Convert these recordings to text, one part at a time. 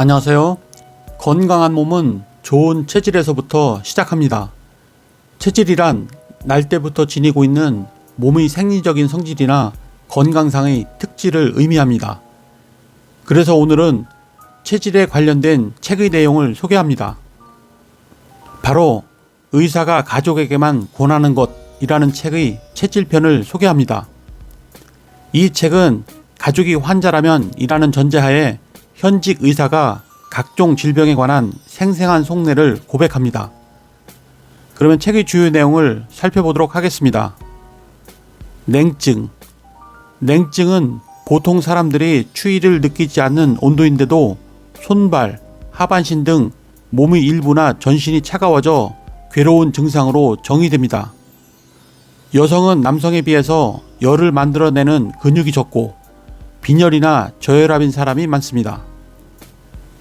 안녕하세요. 건강한 몸은 좋은 체질에서부터 시작합니다. 체질이란 날 때부터 지니고 있는 몸의 생리적인 성질이나 건강상의 특질을 의미합니다. 그래서 오늘은 체질에 관련된 책의 내용을 소개합니다. 바로 의사가 가족에게만 권하는 것이라는 책의 체질편을 소개합니다. 이 책은 가족이 환자라면 이라는 전제하에 현직 의사가 각종 질병에 관한 생생한 속내를 고백합니다. 그러면 책의 주요 내용을 살펴보도록 하겠습니다. 냉증. 냉증은 보통 사람들이 추위를 느끼지 않는 온도인데도 손발, 하반신 등 몸의 일부나 전신이 차가워져 괴로운 증상으로 정의됩니다. 여성은 남성에 비해서 열을 만들어내는 근육이 적고 빈혈이나 저혈압인 사람이 많습니다.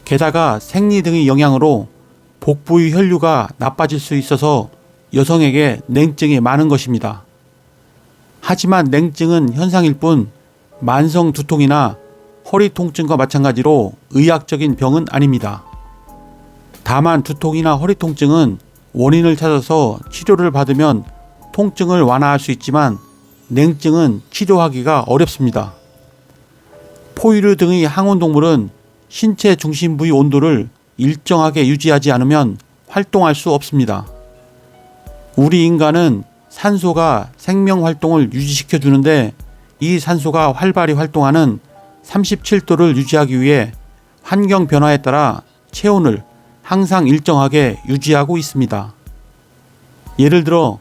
게다가 생리 등의 영향으로 복부의 혈류가 나빠질 수 있어서 여성에게 냉증이 많은 것입니다. 하지만 냉증은 현상일 뿐 만성 두통이나 허리 통증과 마찬가지로 의학적인 병은 아닙니다. 다만 두통이나 허리 통증은 원인을 찾아서 치료를 받으면 통증을 완화할 수 있지만 냉증은 치료하기가 어렵습니다. 포유류 등의 항온 동물은 신체 중심 부위 온도를 일정하게 유지하지 않으면 활동할 수 없습니다. 우리 인간은 산소가 생명 활동을 유지시켜 주는데 이 산소가 활발히 활동하는 37도를 유지하기 위해 환경 변화에 따라 체온을 항상 일정하게 유지하고 있습니다. 예를 들어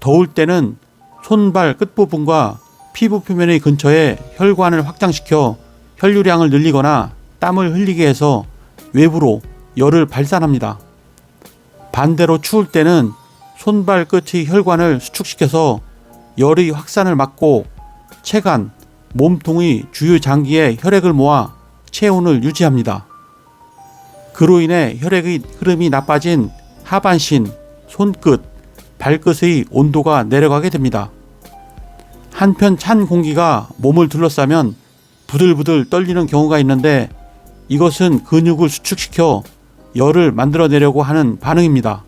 더울 때는 손발 끝부분과 피부 표면의 근처에 혈관을 확장시켜 혈류량을 늘리거나 땀을 흘리게 해서 외부로 열을 발산합니다. 반대로 추울 때는 손발 끝의 혈관을 수축시켜서 열의 확산을 막고 체간, 몸통의 주요 장기에 혈액을 모아 체온을 유지합니다. 그로 인해 혈액의 흐름이 나빠진 하반신, 손끝, 발끝의 온도가 내려가게 됩니다. 한편 찬 공기가 몸을 둘러싸면 부들부들 떨리는 경우가 있는데 이것은 근육을 수축시켜 열을 만들어내려고 하는 반응입니다.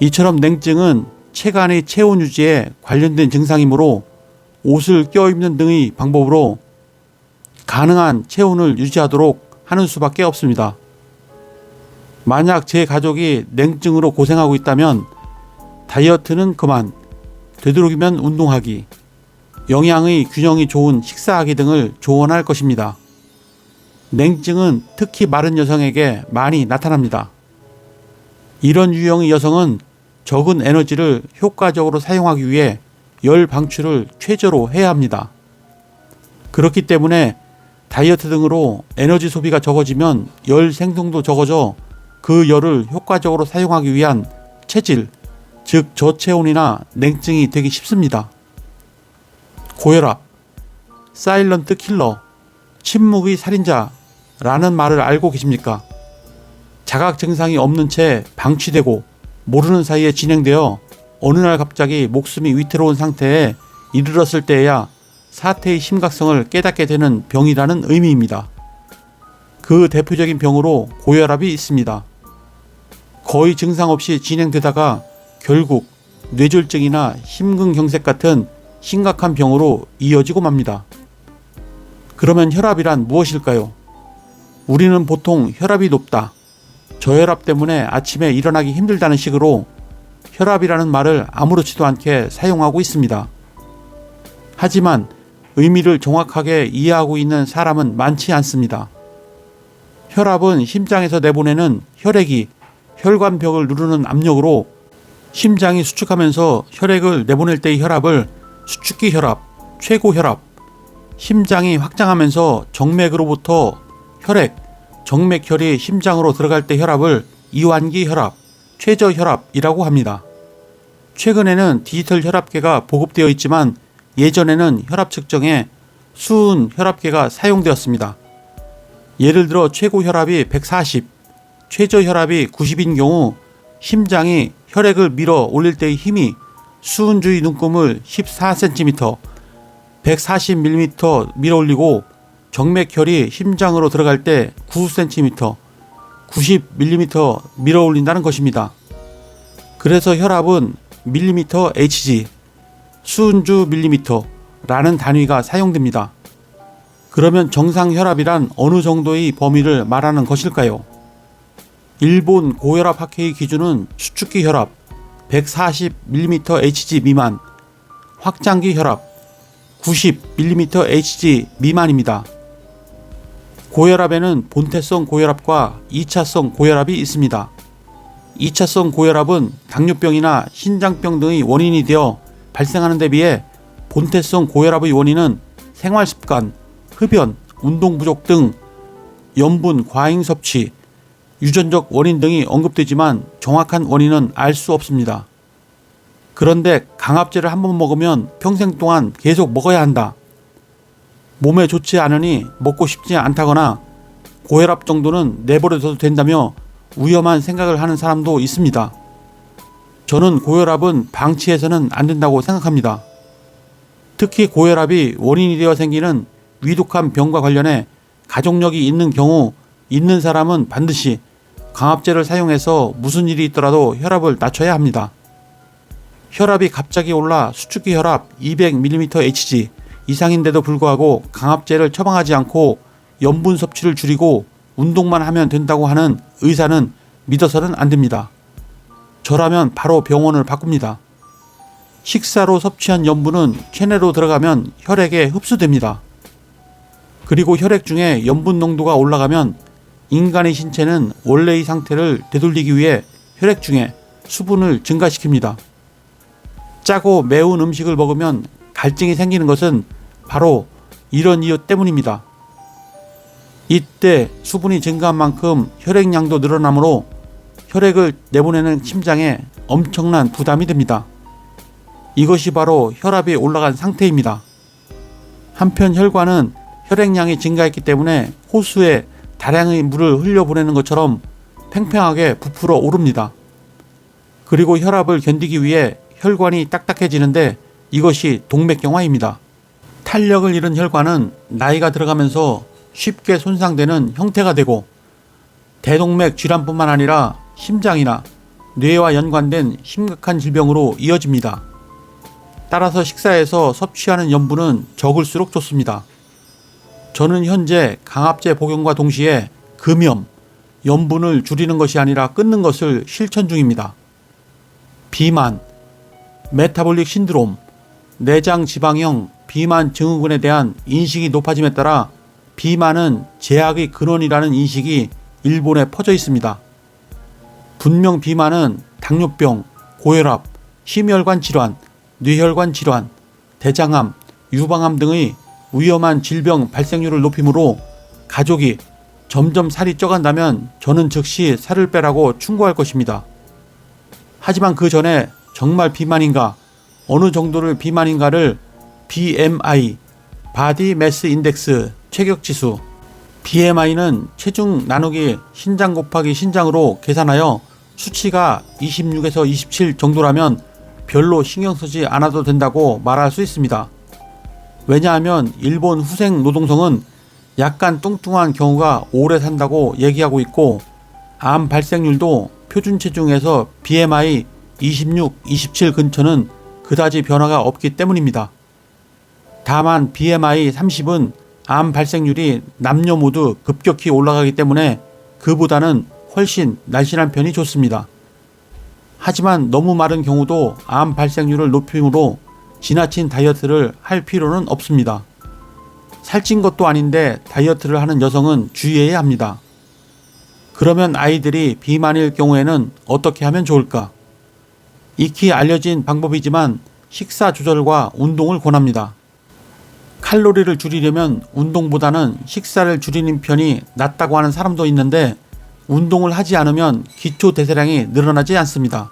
이처럼 냉증은 체간의 체온 유지에 관련된 증상이므로 옷을 껴입는 등의 방법으로 가능한 체온을 유지하도록 하는 수밖에 없습니다. 만약 제 가족이 냉증으로 고생하고 있다면 다이어트는 그만, 되도록이면 운동하기, 영양의 균형이 좋은 식사하기 등을 조언할 것입니다. 냉증은 특히 마른 여성에게 많이 나타납니다. 이런 유형의 여성은 적은 에너지를 효과적으로 사용하기 위해 열 방출을 최저로 해야 합니다. 그렇기 때문에 다이어트 등으로 에너지 소비가 적어지면 열 생성도 적어져 그 열을 효과적으로 사용하기 위한 체질, 즉 저체온이나 냉증이 되기 쉽습니다. 고혈압, 사일런트 킬러, 침묵의 살인자라는 말을 알고 계십니까? 자각 증상이 없는 채 방치되고 모르는 사이에 진행되어 어느 날 갑자기 목숨이 위태로운 상태에 이르렀을 때에야 사태의 심각성을 깨닫게 되는 병이라는 의미입니다. 그 대표적인 병으로 고혈압이 있습니다. 거의 증상 없이 진행되다가 결국 뇌졸중이나 심근경색 같은 심각한 병으로 이어지고 맙니다. 그러면 혈압이란 무엇일까요? 우리는 보통 혈압이 높다, 저혈압 때문에 아침에 일어나기 힘들다는 식으로 혈압이라는 말을 아무렇지도 않게 사용하고 있습니다. 하지만 의미를 정확하게 이해하고 있는 사람은 많지 않습니다. 혈압은 심장에서 내보내는 혈액이 혈관벽을 누르는 압력으로 심장이 수축하면서 혈액을 내보낼 때의 혈압을 수축기 혈압, 최고 혈압, 심장이 확장하면서 정맥으로부터 혈액, 정맥혈이 심장으로 들어갈 때 혈압을 이완기 혈압, 최저 혈압이라고 합니다. 최근에는 디지털 혈압계가 보급되어 있지만 예전에는 혈압 측정에 수은 혈압계가 사용되었습니다. 예를 들어 최고 혈압이 140, 최저 혈압이 90인 경우 심장이 혈액을 밀어 올릴 때의 힘이 수은주의 눈금을 14cm, 140mm 밀어 올리고 정맥혈이 심장으로 들어갈 때 9cm, 90mm 밀어 올린다는 것입니다. 그래서 혈압은 밀리미터 Hg, 수은주 밀리미터라는 단위가 사용됩니다. 그러면 정상 혈압이란 어느 정도의 범위를 말하는 것일까요? 일본 고혈압 학회의 기준은 수축기 혈압 140mm Hg 미만, 확장기 혈압 90mm Hg 미만입니다. 고혈압에는 본태성 고혈압과 2차성 고혈압이 있습니다. 2차성 고혈압은 당뇨병이나 신장병 등의 원인이 되어 발생하는 데 비해 본태성 고혈압의 원인은 생활 습관, 흡연, 운동 부족 등 염분 과잉 섭취, 유전적 원인 등이 언급되지만 정확한 원인은 알 수 없습니다. 그런데 강압제를 한번 먹으면 평생 동안 계속 먹어야 한다. 몸에 좋지 않으니 먹고 싶지 않다거나 고혈압 정도는 내버려둬도 된다며 위험한 생각을 하는 사람도 있습니다. 저는 고혈압은 방치해서는 안 된다고 생각합니다. 특히 고혈압이 원인이 되어 생기는 위독한 병과 관련해 가족력이 있는 경우 있는 사람은 반드시 강압제를 사용해서 무슨 일이 있더라도 혈압을 낮춰야 합니다. 혈압이 갑자기 올라 수축기 혈압 200mm Hg 이상인데도 불구하고 강압제를 처방하지 않고 염분 섭취를 줄이고 운동만 하면 된다고 하는 의사는 믿어서는 안 됩니다. 저라면 바로 병원을 바꿉니다. 식사로 섭취한 염분은 체내로 들어가면 혈액에 흡수됩니다. 그리고 혈액 중에 염분 농도가 올라가면 인간의 신체는 원래의 상태를 되돌리기 위해 혈액 중에 수분을 증가시킵니다. 짜고 매운 음식을 먹으면 갈증이 생기는 것은 바로 이런 이유 때문입니다. 이때 수분이 증가한 만큼 혈액량도 늘어나므로 혈액을 내보내는 심장에 엄청난 부담이 됩니다. 이것이 바로 혈압이 올라간 상태입니다. 한편 혈관은 혈액량이 증가했기 때문에 호수에 다량의 물을 흘려보내는 것처럼 팽팽하게 부풀어 오릅니다. 그리고 혈압을 견디기 위해 혈관이 딱딱해지는데 이것이 동맥경화입니다. 탄력을 잃은 혈관은 나이가 들어가면서 쉽게 손상되는 형태가 되고 대동맥 질환뿐만 아니라 심장이나 뇌와 연관된 심각한 질병으로 이어집니다. 따라서 식사에서 섭취하는 염분은 적을수록 좋습니다. 저는 현재 강압제 복용과 동시에 금염, 염분을 줄이는 것이 아니라 끊는 것을 실천 중입니다. 비만, 메타볼릭 신드롬, 내장 지방형 비만 증후군에 대한 인식이 높아짐에 따라 비만은 제약의 근원이라는 인식이 일본에 퍼져 있습니다. 분명 비만은 당뇨병, 고혈압, 심혈관 질환, 뇌혈관 질환, 대장암, 유방암 등의 위험한 질병 발생률을 높이므로 가족이 점점 살이 쪄간다면 저는 즉시 살을 빼라고 충고할 것입니다. 하지만 그 전에 정말 비만인가, 어느 정도를 비만인가를 BMI, 바디 매스 인덱스 체격 지수, BMI는 체중 나누기 신장 곱하기 신장으로 계산하여 수치가 26에서 27 정도라면 별로 신경 쓰지 않아도 된다고 말할 수 있습니다. 왜냐하면 일본 후생 노동성은 약간 뚱뚱한 경우가 오래 산다고 얘기하고 있고 암 발생률도 표준 체중에서 BMI 26, 27 근처는 그다지 변화가 없기 때문입니다. 다만 BMI 30은 암 발생률이 남녀 모두 급격히 올라가기 때문에 그보다는 훨씬 날씬한 편이 좋습니다. 하지만 너무 마른 경우도 암 발생률을 높이므로 지나친 다이어트를 할 필요는 없습니다. 살찐 것도 아닌데 다이어트를 하는 여성은 주의해야 합니다. 그러면 아이들이 비만일 경우에는 어떻게 하면 좋을까? 익히 알려진 방법이지만 식사 조절과 운동을 권합니다. 칼로리를 줄이려면 운동보다는 식사를 줄이는 편이 낫다고 하는 사람도 있는데 운동을 하지 않으면 기초 대사량이 늘어나지 않습니다.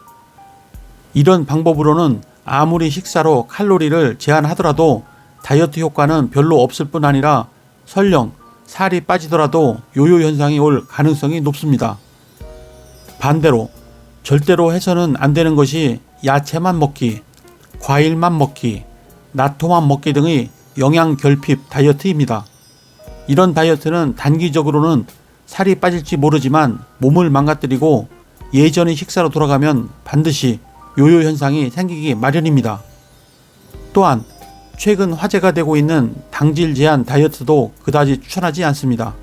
이런 방법으로는 아무리 식사로 칼로리를 제한하더라도 다이어트 효과는 별로 없을 뿐 아니라 설령 살이 빠지더라도 요요 현상이 올 가능성이 높습니다. 반대로 절대로 해서는 안 되는 것이 야채만 먹기, 과일만 먹기, 나토만 먹기 등의 영양 결핍 다이어트입니다. 이런 다이어트는 단기적으로는 살이 빠질지 모르지만 몸을 망가뜨리고 예전의 식사로 돌아가면 반드시 요요 현상이 생기기 마련입니다. 또한 최근 화제가 되고 있는 당질 제한 다이어트도 그다지 추천하지 않습니다.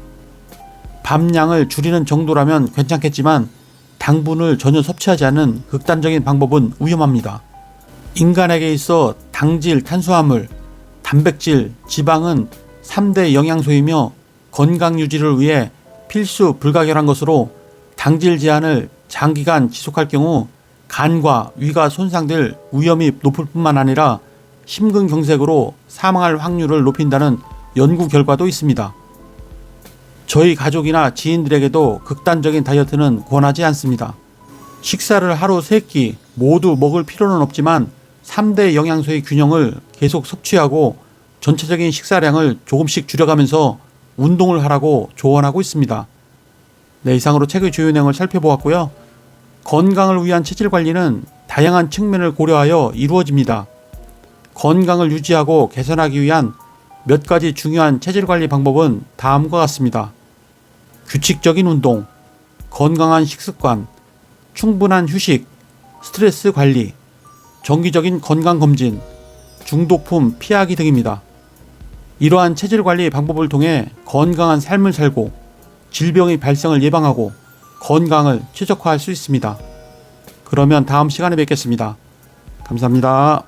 밥량을 줄이는 정도라면 괜찮겠지만 당분을 전혀 섭취하지 않는 극단적인 방법은 위험합니다. 인간에게 있어 당질, 탄수화물, 단백질, 지방은 3대 영양소이며 건강 유지를 위해 필수 불가결한 것으로 당질 제한을 장기간 지속할 경우 간과 위가 손상될 위험이 높을 뿐만 아니라 심근경색으로 사망할 확률을 높인다는 연구 결과도 있습니다. 저희 가족이나 지인들에게도 극단적인 다이어트는 권하지 않습니다. 식사를 하루 3끼 모두 먹을 필요는 없지만 3대 영양소의 균형을 계속 섭취하고 전체적인 식사량을 조금씩 줄여가면서 운동을 하라고 조언하고 있습니다. 네, 이상으로 책의 주요 내용을 살펴보았고요. 건강을 위한 체질 관리는 다양한 측면을 고려하여 이루어집니다. 건강을 유지하고 개선하기 위한 몇 가지 중요한 체질 관리 방법은 다음과 같습니다. 규칙적인 운동, 건강한 식습관, 충분한 휴식, 스트레스 관리, 정기적인 건강 검진, 중독품 피하기 등입니다. 이러한 체질 관리 방법을 통해 건강한 삶을 살고 질병의 발생을 예방하고 건강을 최적화할 수 있습니다. 그러면 다음 시간에 뵙겠습니다. 감사합니다.